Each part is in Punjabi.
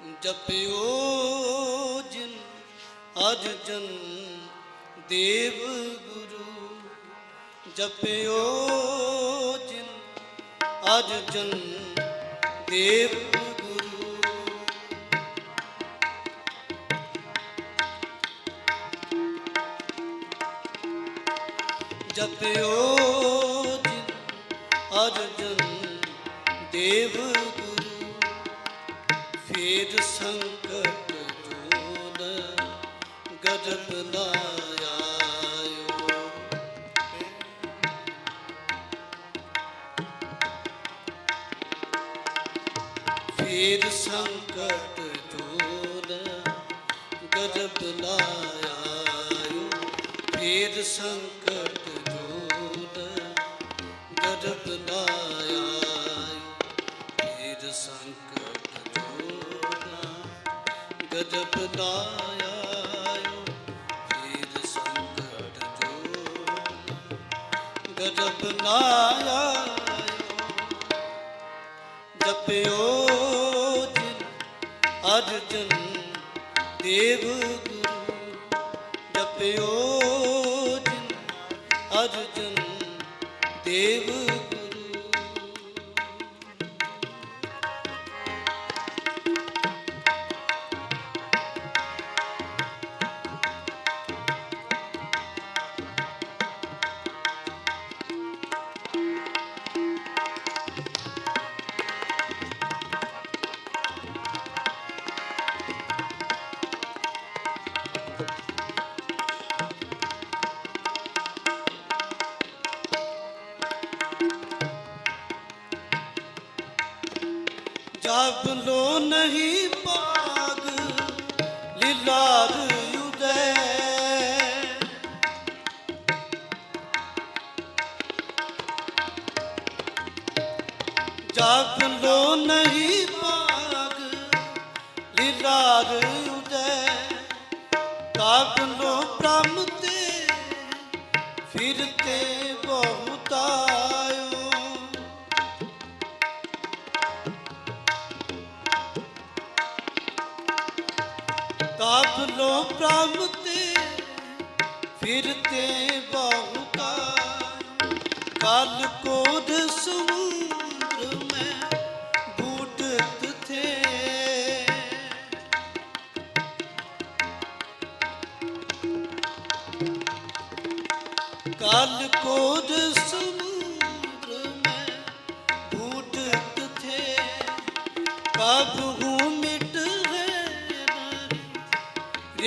ਜਪਿਓ ਜਿਨ ਅਜ ਜਨ ਦੇਵ ਗੁਰੂ। ਜਪਿਓ ਜਿਨ ਅਜ ਜਨ ਦੇਵ ਗੁਰੂ। ਜਪਿਓ ਜਿਨ ਅਜ ਜਨ ਦੇਵ ਗੁਰੂ ਫੇਰ ਸੰਕਟ ਜੋਨ ਗਜਬ ਨਾ ਆਇਓ। ਫੇਰ ਸੰਕਟ ਜੋਨ ਗਜਬ ਨਾ ਆਇਓ। ਫੇਰ ਸੰਕਟ ਜੋਨ ਗਜਬ ਨਾ ਗਜਬ ਆਇਓ ਫੇਰ ਸੰਕਟ ਜੋਨ ਗਜਬ ਨਾ ਆਇਓ ਜਪਿਓ ਜਿਨ ਅਜ ਦੇਵ ਜਬ ਲੋ ਨਹੀਂ ਪਾਗ ਲੀਲਾਰ ਉਦੈ। ਜਬ ਲੋ ਨਹੀਂ ਪਾਗ ਲੀਲਾਰ ਉਦੈ। ਕਾਬ ਕਾਬ ਪ੍ਰਭ ਤੇ ਫਿਰਤੇ ਬਹੁਤਾ ਕਲ ਕੋਦ ਸਮੁੰਦਰ ਮੈਂ ਬੂਟਤ ਥੇ। ਕਲ ਕੋਦ ਸਮੁੰਦਰ ਮੈਂ ਬੂਟਤ ਥੇ। कब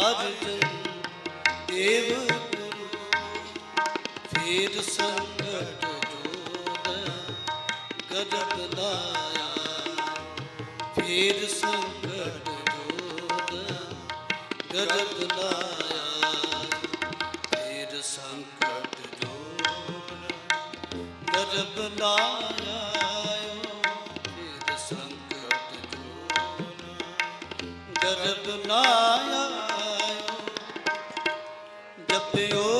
ਅਰਜਨ ਦੇਵ ਗੁਰੂ ਫੇਰ ਸੰਕਟ ਜੋਨ ਗਜਬ ਲਾਇਆ ਫੇਰ ਸੰਕਟ ਜੋਨ ਗਜਬ ਲਾਇਆ ਫੇਰ ਸੰਕਟ ਜੋਨ ਗਜਬ ਲਾਇਆ ਫੇਰ ਸੰਕਟ ਜੋਨ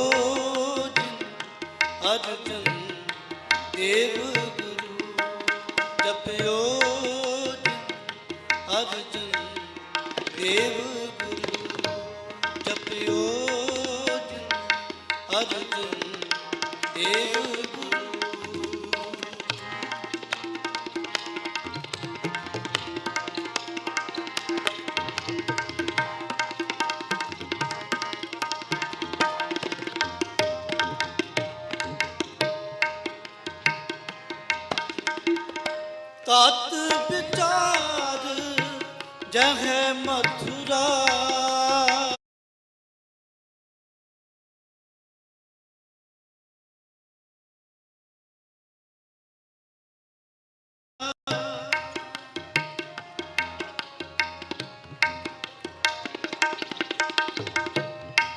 ਕਤ ਵਿਚਾਰ ਜਹ ਮਥੁਰਾ।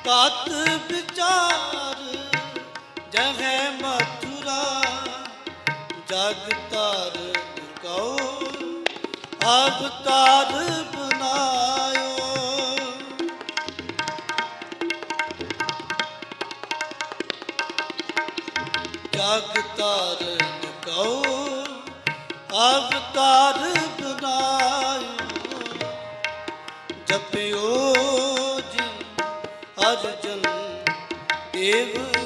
ਕਤ ਵਿਚਾਰ ਜਹ ਮਥੁਰਾ। ਜਗਤ ਅਵਤਾਰ ਬਨਾਇਓ ਜਗ ਤਾਰਨ ਕਉ ਅਵਤਾਰ ਬਨਾਇਓ ਜਪਿਓ ਜਿਨ ਅਰਜਨ ਦੇਵ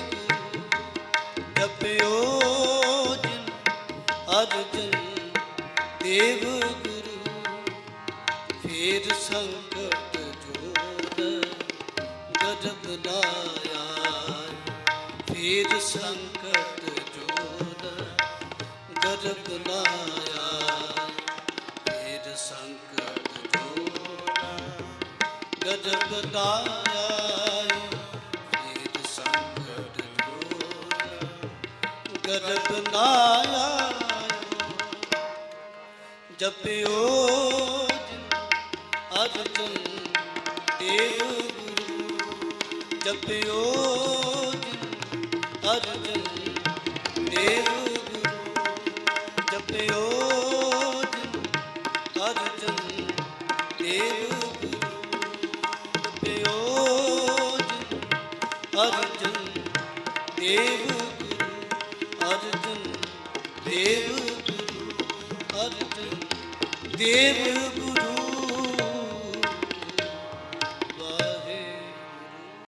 ਫੇਰ ਸੰਕਟ ਜੋੜ ਗਜਬ ਨਾਇਆ ਫੇਰ ਸੰਕਟ ਜੋੜ ਗਜਬ ਨਾਇਆ ਫੇਰ ਸੰਕਟ ਜੋੜ ਗਜਬ ਨਾਇਆ ਫੇਰ ਸੰਕਟ ਜੋੜ ਗਜਬ ਨਾਇਆ ਜਪਿਓ ਅਰਜਨ ਦੇਵ ਗੁਰੂ, ਜਪਿਓ ਅਰਜਨ ਦੇਵ ਗੁਰੂ, ਜਪਿਓ ਅਰਜਨ ਦੇਵ ਗੁਰੂ, ਜਪਿਓ ਅਰਜਨ ਦੇਵ ਗੁਰੂ, ਅਰਜਨ ਦੇਵ ਗੁਰੂ, ਅਰਜਨ ਦੇਵ